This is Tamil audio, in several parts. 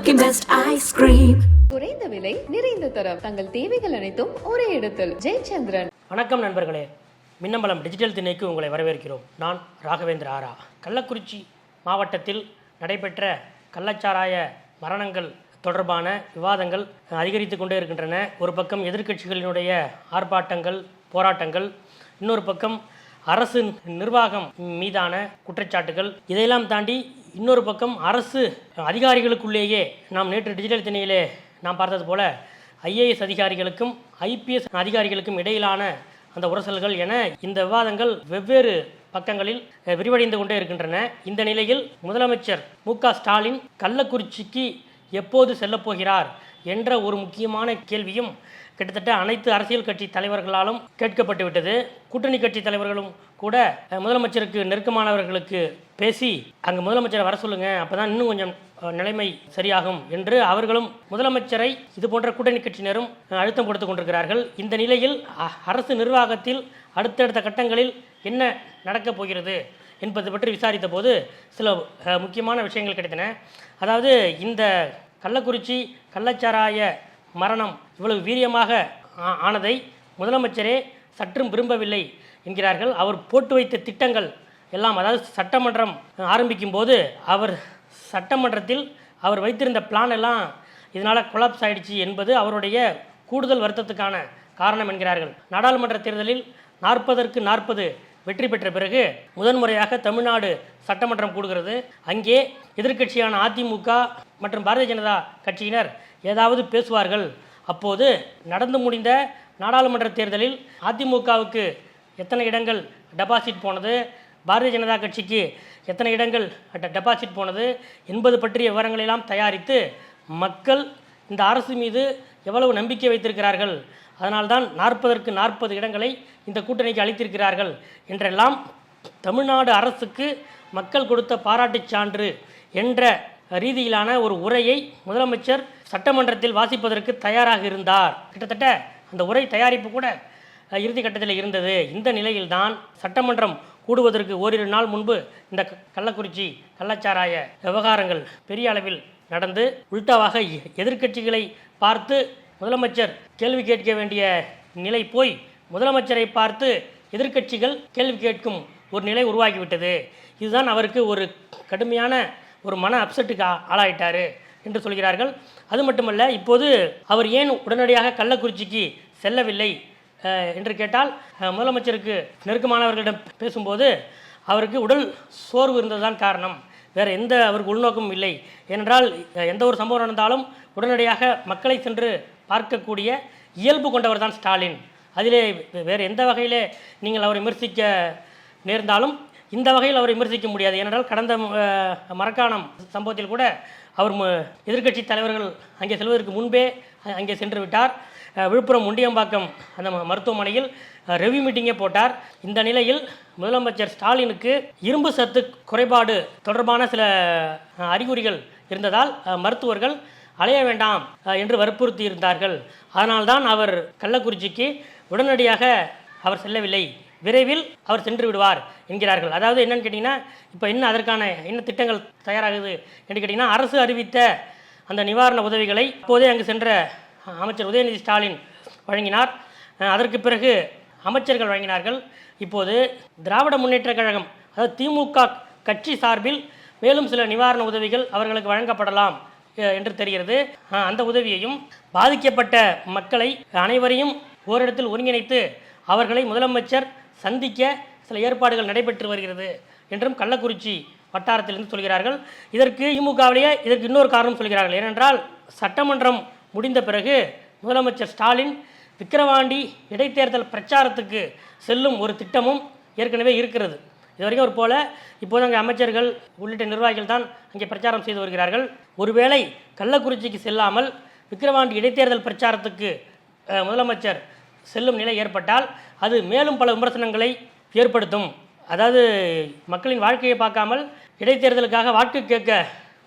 Milky Mist ice cream. குறைந்த விலை நிறைந்த தரம். தங்கள் தேவைகள் அனைத்தும் ஒரே இடத்தில். ஜெயச்சந்திரன். வணக்கம் நண்பர்களே. மின்னம்பலம் டிஜிட்டல் திணைக்கு உங்களை வரவேற்கிறோம். நான் ராகவேந்திர ஆரா. கள்ளக்குறிச்சி மாவட்டத்தில் நடைபெற்ற கள்ளச்சாராய மரணங்கள் தொடர்பான விவாதங்கள் அதிகரித்து கொண்டே இருக்கின்றன. ஒரு பக்கம் எதிர்க்கட்சிகளினுடைய ஆர்ப்பாட்டங்கள் போராட்டங்கள் இன்னொரு பக்கம் அரசு நிர்வாகம் மீதான குற்றச்சாட்டுகள். இதையெல்லாம் தாண்டி இன்னொரு பக்கம் அரசு அதிகாரிகளுக்குள்ளேயே நாம் நேற்று டிஜிட்டல் திணையிலே நாம் பார்த்தது போல ஐஏஎஸ் அதிகாரிகளுக்கும் ஐபிஎஸ் அதிகாரிகளுக்கும் இடையிலான அந்த உரசல்கள் என இந்த விவாதங்கள் வெவ்வேறு பக்கங்களில் விரிவடைந்து கொண்டே இருக்கின்றன. இந்த நிலையில் முதலமைச்சர் மு க ஸ்டாலின் கள்ளக்குறிச்சிக்கு எப்போது செல்லப்போகிறார் என்ற ஒரு முக்கியமான கேள்வியும் கிட்டத்தட்ட அனைத்து அரசியல் கட்சி தலைவர்களாலும் கேட்கப்பட்டு விட்டது. கூட்டணி கட்சி தலைவர்களும் கூட முதலமைச்சருக்கு நெருக்கமானவர்களுக்கு பேசி அங்கே முதலமைச்சரை வர சொல்லுங்க அப்போதான் இன்னும் கொஞ்சம் நிலைமை சரியாகும் என்று அவர்களும் முதலமைச்சரை இது போன்ற கூட்டணி கட்சியினரும் அழுத்தம் கொடுத்து கொண்டிருக்கிறார்கள். இந்த நிலையில் அ- அரசு நிர்வாகத்தில் அடுத்தடுத்த கட்டங்களில் என்ன நடக்கப் போகிறது? என்பது பற்றி விசாரித்த போது சில முக்கியமான விஷயங்கள் கிடைத்தன. அதாவது இந்த கள்ளக்குறிச்சி கள்ளச்சாராய மரணம் இவ்வளவு வீரியமாக ஆ- ஆனதை முதலமைச்சரே சற்றும் விரும்பவில்லை என்கிறார்கள். அவர் போட்டு வைத்த திட்டங்கள் எல்லாம் அதாவது சட்டமன்றம் ஆரம்பிக்கும் போது அவர் சட்டமன்றத்தில் அவர் வைத்திருந்த பிளான் எல்லாம் இதனால் கொலாப்ஸ் ஆயிடுச்சு என்பது அவருடைய கூடுதல் வருத்தத்துக்கான காரணம் என்கிறார்கள். நாடாளுமன்ற தேர்தலில் நாற்பதற்கு நாற்பது வெற்றி பெற்ற பிறகு முதன்முறையாக தமிழ்நாடு சட்டமன்றம் கூடுகிறது. அங்கே எதிர்க்கட்சியான அதிமுக மற்றும் பாரதிய ஜனதா கட்சியினர் ஏதாவது பேசுவார்கள். அப்போது நடந்து முடிந்த நாடாளுமன்ற தேர்தலில் அதிமுகவுக்கு எத்தனை இடங்கள் டெபாசிட் போனது? பாரதிய ஜனதா கட்சிக்கு எத்தனை இடங்கள் டெபாசிட் போனது? என்பது பற்றிய விவரங்களெல்லாம் தயாரித்து மக்கள் இந்த அரசு மீது எவ்வளவு நம்பிக்கை வைத்திருக்கிறார்கள்? அதனால்தான் நாற்பதற்கு நாற்பது இடங்களை இந்த கூட்டணிக்கு அளித்திருக்கிறார்கள். என்றெல்லாம் தமிழ்நாடு அரசுக்கு மக்கள் கொடுத்த பாராட்டுச் சான்று என்ற ரீதியிலான ஒரு உரையை முதலமைச்சர் சட்டமன்றத்தில் வாசிப்பதற்கு தயாராக இருந்தார். கிட்டத்தட்ட அந்த உரை தயாரிப்பு கூட இறுதி கட்டத்தில் இருந்தது. இந்த நிலையில்தான் சட்டமன்றம் கூடுவதற்கு ஓரிரு நாள் முன்பு இந்த கள்ளக்குறிச்சி கள்ளச்சாராய விவகாரங்கள் பெரிய அளவில் நடந்து உல்டாவாக எ- எதிர்க்கட்சிகளை பார்த்து முதலமைச்சர் கேள்வி கேட்க வேண்டிய நிலை போய் முதலமைச்சரை பார்த்து எதிர்க்கட்சிகள் கேள்வி கேட்கும் ஒரு நிலை உருவாகிவிட்டது. இதுதான் அவருக்கு ஒரு கடுமையான ஒரு மன அப்செட்டுக்கு ஆளாயிட்டார் என்று சொல்கிறார்கள். அது மட்டுமல்ல இப்போது அவர் ஏன் உடனடியாக கள்ளக்குறிச்சிக்கு செல்லவில்லை என்று கேட்டால் முதலமைச்சருக்கு நெருக்கமானவர்களிடம் பேசும்போது அவருக்கு உடல் சோர்வு இருந்ததுதான் காரணம். வேறு எந்த அவருக்கு உள்நோக்கமும் இல்லை. ஏனென்றால் எந்த ஒரு சம்பவம் நடந்தாலும் உடனடியாக மக்களை சென்று பார்க்கக்கூடிய இயல்பு கொண்டவர் தான் ஸ்டாலின். அதிலே வேறு எந்த வகையிலே நீங்கள் அவரை விமர்சிக்க நேர்ந்தாலும் இந்த வகையில் அவரை விமர்சிக்க முடியாது. ஏனென்றால் கடந்த மரக்காணம் சம்பவத்தில் கூட அவர் மு- எதிர்க்கட்சி தலைவர்கள் அங்கே செல்வதற்கு முன்பே அங்கே சென்று விட்டார். விழுப்புரம் முண்டியம்பாக்கம் அந்த ம- மருத்துவமனையில் ரெவ்யூ மீட்டிங்கே போட்டார். இந்த நிலையில் முதலமைச்சர் ஸ்டாலினுக்கு இரும்பு சத்து குறைபாடு தொடர்பான சில அறிகுறிகள் இருந்ததால் மருத்துவர்கள் அலைய வேண்டாம் என்று வற்புறுத்தி இருந்தார்கள் அதனால்தான் அவர் கள்ளக்குறிச்சிக்கு உடனடியாக அவர் செல்லவில்லை. விரைவில் அவர் சென்று விடுவார் என்கிறார்கள். அதாவது என்னன்னு கேட்டிங்கன்னா இப்போ என்ன அதற்கான என்ன திட்டங்கள் தயாராகுது என்று கேட்டிங்கன்னா அரசு அறிவித்த அந்த நிவாரண உதவிகளை அப்போதே அங்கு சென்ற அமைச்சர் உதயநிதி ஸ்டாலின் வழங்கினார். அதற்கு பிறகு அமைச்சர்கள் வழங்கினார்கள். இப்போது திராவிட முன்னேற்றக் கழகம் அதாவது திமுக கட்சி சார்பில் மேலும் சில நிவாரண உதவிகள் அவர்களுக்கு வழங்கப்படலாம் என்று தெரிகிறது. அந்த உதவியையும் பாதிக்கப்பட்ட மக்களை அனைவரையும் ஓரிடத்தில் ஒருங்கிணைத்து அவர்களை முதலமைச்சர் சந்திக்க சில ஏற்பாடுகள் நடைபெற்று வருகிறது என்றும் கள்ளக்குறிச்சி வட்டாரத்திலிருந்து சொல்கிறார்கள். இதற்கு திமுகவிலேயே இதற்கு இன்னொரு காரணம் சொல்கிறார்கள். ஏனென்றால் சட்டமன்றம் முடிந்த பிறகு முதலமைச்சர் ஸ்டாலின் விக்கிரவாண்டி இடைத்தேர்தல் பிரச்சாரத்துக்கு செல்லும் ஒரு திட்டமும் ஏற்கனவே இருக்கிறது. இது வரைக்கும் ஒரு போல இப்போது அங்கே அமைச்சர்கள் உள்ளிட்ட நிர்வாகிகள் தான் அங்கே பிரச்சாரம் செய்து வருகிறார்கள். ஒருவேளை கள்ளக்குறிச்சிக்கு செல்லாமல் விக்கிரவாண்டி இடைத்தேர்தல் பிரச்சாரத்துக்கு முதலமைச்சர் செல்லும் நிலை ஏற்பட்டால் அது மேலும் பல விமர்சனங்களை ஏற்படுத்தும். அதாவது மக்களின் வாழ்க்கையை பார்க்காமல் இடைத்தேர்தலுக்காக வாக்கு கேட்க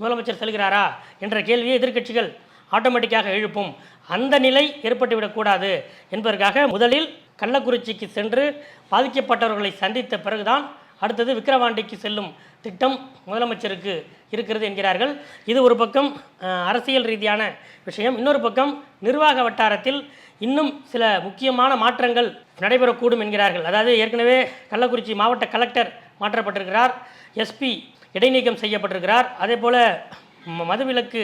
முதலமைச்சர் செல்கிறாரா என்ற கேள்வியை எதிர்க்கட்சிகள் ஆட்டோமேட்டிக்காக எழுப்பும். அந்த நிலை ஏற்பட்டுவிடக்கூடாது என்பதற்காக முதலில் கள்ளக்குறிச்சிக்கு சென்று பாதிக்கப்பட்டவர்களை சந்தித்த பிறகுதான் அடுத்தது விக்கிரவாண்டிக்கு செல்லும் திட்டம் முதலமைச்சருக்கு இருக்கிறது என்கிறார்கள். இது ஒரு பக்கம் அரசியல் ரீதியான விஷயம். இன்னொரு பக்கம் நிர்வாக வட்டாரத்தில் இன்னும் சில முக்கியமான மாற்றங்கள் நடைபெறக்கூடும் என்கிறார்கள். அதாவது ஏற்கனவே கள்ளக்குறிச்சி மாவட்ட கலெக்டர் மாற்றப்பட்டிருக்கிறார். எஸ்பி இடைநீக்கம் செய்யப்பட்டிருக்கிறார். அதே போல் மதுவிலக்கு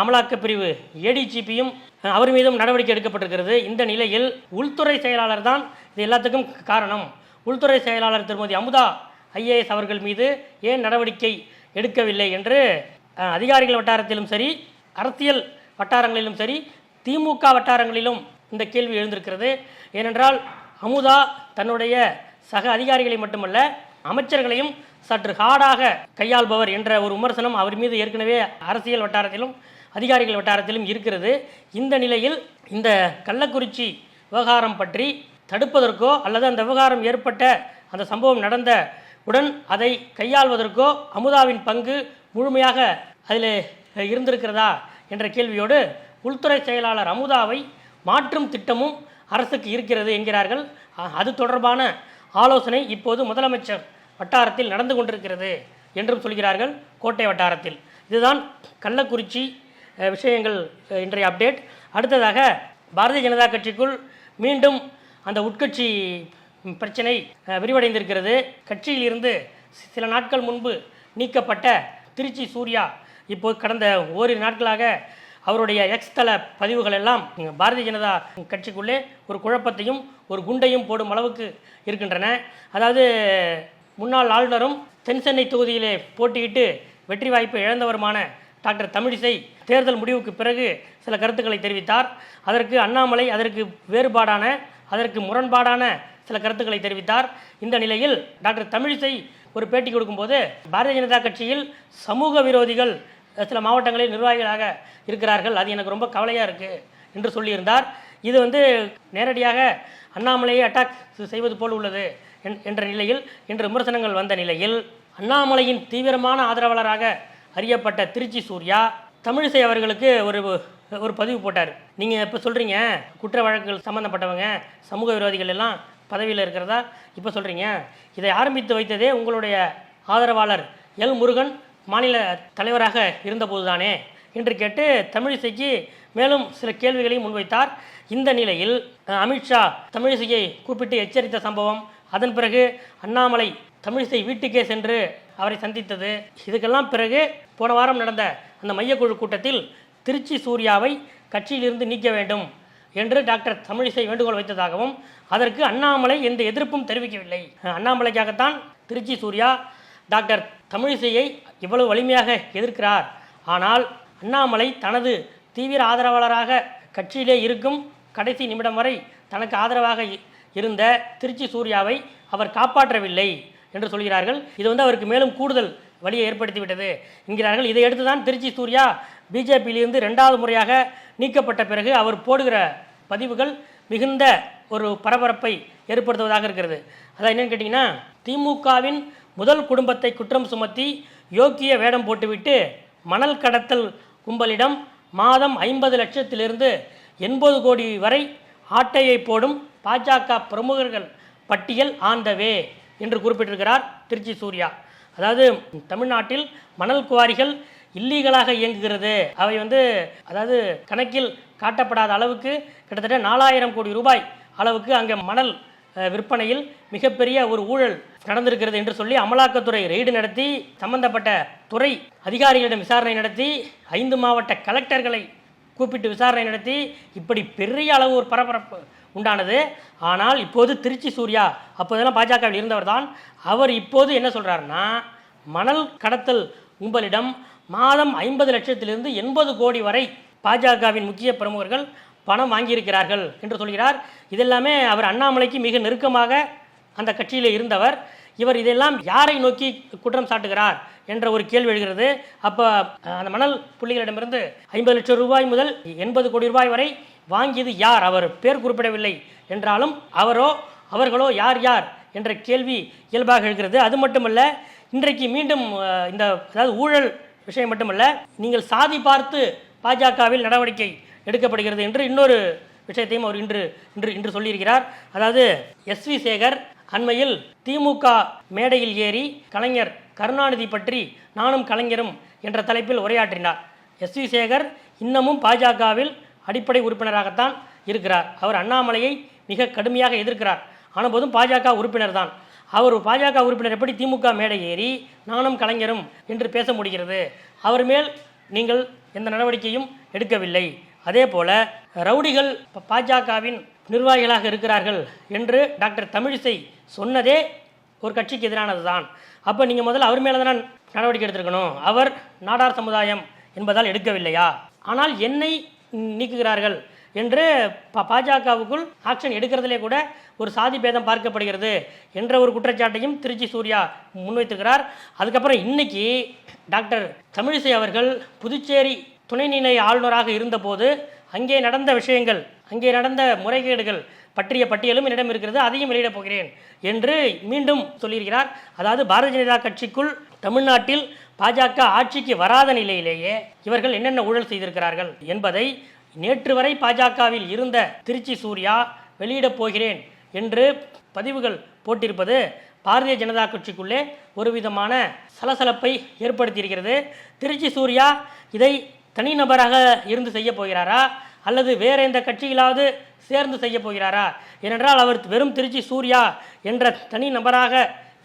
அமலாக்கப் பிரிவு ஏடிஜிபியும் அவர் மீதும் நடவடிக்கை எடுக்கப்பட்டிருக்கிறது. இந்த நிலையில் உள்துறை செயலாளர் தான் இது எல்லாத்துக்கும் காரணம். உள்துறை செயலாளர் திருமதி அமுதா ஐஏஎஸ் அவர்கள் மீது ஏன் நடவடிக்கை எடுக்கவில்லை என்று அதிகாரிகள் வட்டாரத்திலும் சரி அரசியல் வட்டாரங்களிலும் சரி திமுக வட்டாரங்களிலும் இந்த கேள்வி எழுந்திருக்கிறது. ஏனென்றால் அமுதா தன்னுடைய சக அதிகாரிகளை மட்டுமல்ல அமைச்சர்களையும் சற்று ஹார்டாக கையாள்பவர் என்ற ஒரு விமர்சனம் அவர் மீது ஏற்கனவே அரசியல் வட்டாரத்திலும் அதிகாரிகள் வட்டாரத்திலும் இருக்கிறது. இந்த நிலையில் இந்த கள்ளக்குறிச்சி விவகாரம் பற்றி தடுப்பதற்கோ அல்லது அந்த விவகாரம் ஏற்பட்ட அந்த சம்பவம் நடந்த உடன் அதை கையாள்வதற்கோ அமுதாவின் பங்கு முழுமையாக அதில் இருந்திருக்கிறதா என்ற கேள்வியோடு உள்துறை செயலாளர் அமுதாவை மாற்றும் திட்டமும் அரசுக்கு இருக்கிறது என்கிறார்கள். அது தொடர்பான ஆலோசனை இப்போது முதலமைச்சர் வட்டாரத்தில் நடந்து கொண்டிருக்கிறது என்றும் சொல்கிறார்கள் கோட்டை வட்டாரத்தில். இதுதான் கள்ளக்குறிச்சி விஷயங்கள் இன்றைய அப்டேட் அடுத்ததாக பாரதிய ஜனதா கட்சிக்குள் மீண்டும் அந்த உட்கட்சி பிரச்சனை விரிவடைந்திருக்கிறது. கட்சியில் இருந்து சில நாட்கள் முன்பு நீக்கப்பட்ட திருச்சி சூர்யா இப்போது கடந்த ஓரிரு நாட்களாக அவருடைய எக்ஸ் தள பதிவுகள் எல்லாம் பாரதிய ஜனதா கட்சிக்குள்ளே ஒரு குழப்பத்தையும் ஒரு குண்டையும் போடும் அளவுக்கு இருக்கின்றன. அதாவது முன்னாள் ஆளுநரும் தென் சென்னை தொகுதியிலே போட்டியிட்டு வெற்றி வாய்ப்பை இழந்தவருமான டாக்டர் தமிழிசை தேர்தல் முடிவுக்கு பிறகு சில கருத்துக்களை தெரிவித்தார். அதற்கு அண்ணாமலை அதற்கு வேறுபாடான அதற்கு முரண்பாடான சில கருத்துக்களை தெரிவித்தார். இந்த நிலையில் டாக்டர் தமிழிசை ஒரு பேட்டி கொடுக்கும்போது பாரதிய ஜனதா கட்சியில் சமூக விரோதிகள் சில மாவட்டங்களில் நிர்வாகிகளாக இருக்கிறார்கள். அது எனக்கு ரொம்ப கவலையாக இருக்குது என்று சொல்லியிருந்தார். இது வந்து நேரடியாக அண்ணாமலையை அட்டாக் செய்வது போல் உள்ளது என்- என்ற நிலையில் இன்று விமர்சனங்கள் வந்த நிலையில் அண்ணாமலையின் தீவிரமான ஆதரவாளராக அறியப்பட்ட திருச்சி சூர்யா தமிழிசை அவர்களுக்கு ஒரு ஒரு பதிவு போட்டார். நீங்கள் இப்போ சொல்கிறீங்க குற்ற வழக்குகள் சம்மந்தப்பட்டவங்க சமூக விரோதிகள் எல்லாம் பதவியில் இருக்கிறதா? இப்போ சொல்கிறீங்க இதை ஆரம்பித்து வைத்ததே உங்களுடைய ஆதரவாளர் எல் முருகன் மாநில தலைவராக இருந்தபோது தானே என்று கேட்டு தமிழிசைக்கு மேலும் சில கேள்விகளையும் முன்வைத்தார். இந்த நிலையில் அமித்ஷா தமிழிசையை கூப்பிட்டு எச்சரித்த சம்பவம் அதன் பிறகு அண்ணாமலை தமிழிசை வீட்டுக்கே சென்று அவரை சந்தித்தது. இதுக்கெல்லாம் பிறகு போன வாரம் நடந்த அந்த மையக்குழு கூட்டத்தில் திருச்சி சூர்யாவை கட்சியிலிருந்து நீக்க வேண்டும் என்று டாக்டர் தமிழிசை வேண்டுகோள் வைத்ததாகவும் அதற்கு அண்ணாமலை எந்த எதிர்ப்பும் தெரிவிக்கவில்லை. அண்ணாமலைக்காகத்தான் திருச்சி சூர்யா டாக்டர் தமிழிசையை இவ்வளவு வலிமையாக எதிர்க்கிறார். ஆனால் அண்ணாமலை தனது தீவிர ஆதரவாளராக கட்சியிலே இருக்கும் கடைசி நிமிடம் வரை தனக்கு ஆதரவாக இ- இருந்த திருச்சி சூர்யாவை அவர் காப்பாற்றவில்லை. என்று சொல்கிறார்கள். இது வந்து அவருக்கு மேலும் கூடுதல் வழியை ஏற்படுத்திவிட்டது. என்கிறார்கள் இதையடுத்து தான் திருச்சி சூர்யா பிஜேபியிலிருந்து ரெண்டாவது முறையாக நீக்கப்பட்ட பிறகு அவர் போடுகிற பதிவுகள் மிகுந்த ஒரு பரபரப்பை ஏற்படுத்துவதாக இருக்கிறது. அதான் என்னன்னு கேட்டிங்கன்னா திமுகவின் முதல் குடும்பத்தை குற்றம் சுமத்தி யோக்கிய வேடம் போட்டுவிட்டு மணல் கடத்தல் கும்பலிடம் மாதம் ஐம்பது லட்சத்திலிருந்து எண்பது கோடி வரை ஆட்டையை போடும் பாஜக பிரமுகர்கள் பட்டியல் ஆண்டவே. என்று குறிப்பிட்டிருக்கிறார் திருச்சி சூர்யா. அதாவது தமிழ்நாட்டில் மணல் குவாரிகள் இல்லீகலாக இயங்குகிறது. அவை வந்து அதாவது கணக்கில் காட்டப்படாத அளவுக்கு கிட்டத்தட்ட நாலாயிரம் கோடி ரூபாய் அளவுக்கு அங்கே மணல் விற்பனையில் மிகப்பெரிய ஒரு ஊழல் நடந்திருக்கிறது என்று சொல்லி அமலாக்கத்துறை ரெய்டு நடத்தி சம்பந்தப்பட்ட துறை அதிகாரிகளிடம் விசாரணை நடத்தி ஐந்து மாவட்ட கலெக்டர்களை கூப்பிட்டு விசாரணை நடத்தி இப்படி பெரிய அளவு ஒரு பரபரப்பு உண்டானது. ஆனால் இப்போது திருச்சி சூர்யா அப்போதெல்லாம் பாஜகவில் இருந்தவர் தான் அவர் இப்போது என்ன சொல்கிறாருன்னா மணல் கடத்தல் கும்பலிடம் மாதம் ஐம்பது லட்சத்திலிருந்து எண்பது கோடி வரை பாஜகவின் முக்கிய பிரமுகர்கள் பணம் வாங்கியிருக்கிறார்கள் என்று சொல்கிறார். இதெல்லாமே அவர் அண்ணாமலைக்கு மிக நெருக்கமாக அந்த கட்சியில் இருந்தவர். இவர் இதெல்லாம் யாரை நோக்கி குற்றம் சாட்டுகிறார் என்ற ஒரு கேள்வி எழுகிறது. அப்போ அந்த மணல் புள்ளிகளிடமிருந்து ஐம்பது லட்சம் ரூபாய் முதல் எண்பது கோடி ரூபாய் வரை வாங்கியது யார்? அவர் பேர் குறிப்பிடவில்லை என்றாலும் அவரோ அவர்களோ யார் யார் என்ற கேள்வி இயல்பாக எழுகிறது. அது மட்டுமல்ல இன்றைக்கு மீண்டும் இந்த அதாவது ஊழல் விஷயம் மட்டுமல்ல நீங்கள் சாதி பார்த்து பாஜகவில் நடவடிக்கை எடுக்கப்படுகிறது என்று இன்னொரு விஷயத்தையும் அவர் இன்று இன்று இன்று சொல்லியிருக்கிறார். அதாவது எஸ்வி சேகர் அண்மையில் திமுக மேடையில் ஏறி கலைஞர் கருணாநிதி பற்றி நானும் கலைஞரும் என்ற தலைப்பில் உரையாற்றினார். எஸ். வி சேகர் இன்னமும் பாஜகவில் அடிப்படை உறுப்பினராகத்தான் இருக்கிறார். அவர் அண்ணாமலையை மிக கடுமையாக எதிர்க்கிறார். ஆனபோதும் பாஜக உறுப்பினர் தான். அவர் பாஜக உறுப்பினர் எப்படி திமுக மேடை ஏறி நானும் கலைஞரும் என்று பேச முடிகிறது? அவர் மேல் நீங்கள் எந்த நடவடிக்கையும் எடுக்கவில்லை. அதே போல ரவுடிகள் பாஜகவின் நிர்வாகிகளாக இருக்கிறார்கள் என்று டாக்டர் தமிழிசை சொன்னதே ஒரு கட்சிக்கு எதிரானது தான் அப்போ நீங்கள் முதல்ல அவர் மேலே தானே நடவடிக்கை எடுத்திருக்கணும்? அவர் நாடார் சமுதாயம் என்பதால் எடுக்கவில்லையா? ஆனால் என்னை நீக்குகிறார்கள் என்று ப பாஜகவுக்குள் ஆக்ஷன் எடுக்கிறதுலே கூட ஒரு சாதி பேதம் பார்க்கப்படுகிறது என்ற ஒரு குற்றச்சாட்டையும் திருச்சி சூர்யா முன்வைத்திருக்கிறார். அதுக்கப்புறம் இன்னைக்கு டாக்டர் தமிழிசை அவர்கள் புதுச்சேரி துணைநிலை ஆளுநராக இருந்தபோது அங்கே நடந்த விஷயங்கள் அங்கே நடந்த முறைகேடுகள் பற்றிய பட்டியலும் என்னிடம் இருக்கிறது அதையும் வெளியிடப் போகிறேன் என்று மீண்டும் சொல்லியிருக்கிறார். அதாவது பாரதிய ஜனதா கட்சிக்குள் தமிழ்நாட்டில் பாஜக ஆட்சிக்கு வராத நிலையிலேயே இவர்கள் என்னென்ன ஊழல் செய்திருக்கிறார்கள் என்பதை நேற்று வரை பாஜகவில் இருந்த திருச்சி சூர்யா வெளியிடப் போகிறேன் என்று பதிவுகள் போட்டிருப்பது பாரதிய ஜனதா கட்சிக்குள்ளே ஒரு விதமான சலசலப்பை ஏற்படுத்தியிருக்கிறது. திருச்சி சூர்யா இதை தனிநபராக இருந்து செய்ய போகிறாரா? அல்லது வேற எந்த கட்சியிலாவது சேர்ந்து செய்ய போகிறாரா? ஏனென்றால் அவர் வெறும் திருச்சி சூர்யா என்ற தனி நபராக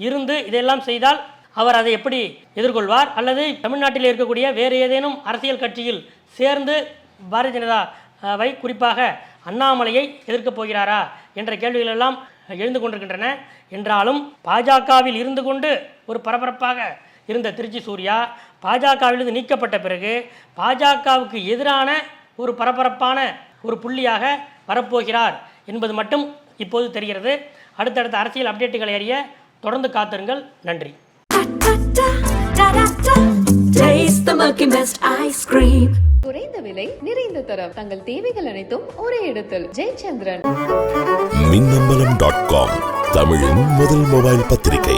இருந்து இதையெல்லாம் செய்தால் அவர் அதை எப்படி எதிர்கொள்வார்? அல்லது தமிழ்நாட்டில் இருக்கக்கூடிய வேறு ஏதேனும் அரசியல் கட்சியில் சேர்ந்து பாரதிய ஜனதாவை குறிப்பாக அண்ணாமலையை எதிர்க்கப் போகிறாரா என்ற கேள்விகள் எல்லாம் எழுந்து கொண்டிருக்கின்றன. என்றாலும் பாஜகவில் இருந்து கொண்டு ஒரு பரபரப்பாக இருந்த திருச்சி சூர்யா பாஜகவிலிருந்து நீக்கப்பட்ட பிறகு பாஜகவுக்கு எதிரான ஒரு பரபரப்பான ஒரு புள்ளியாக வரப்போகிறார் என்பது மட்டும் இப்போது தெரிகிறது. அடுத்தடுத்த அரசியல் அப்டேட்டுகளை அறிய தொடர்ந்து காத்திருங்கள். நன்றி. குறைந்த விலை நிறைந்த தரம். தங்கள் தேவைகள் அனைத்தும் ஒரே இடத்தில். ஜெயச்சந்திரன். மின்னம்பலம் டாட் காம் தமிழின் முதல் மொபைல் பத்திரிகை.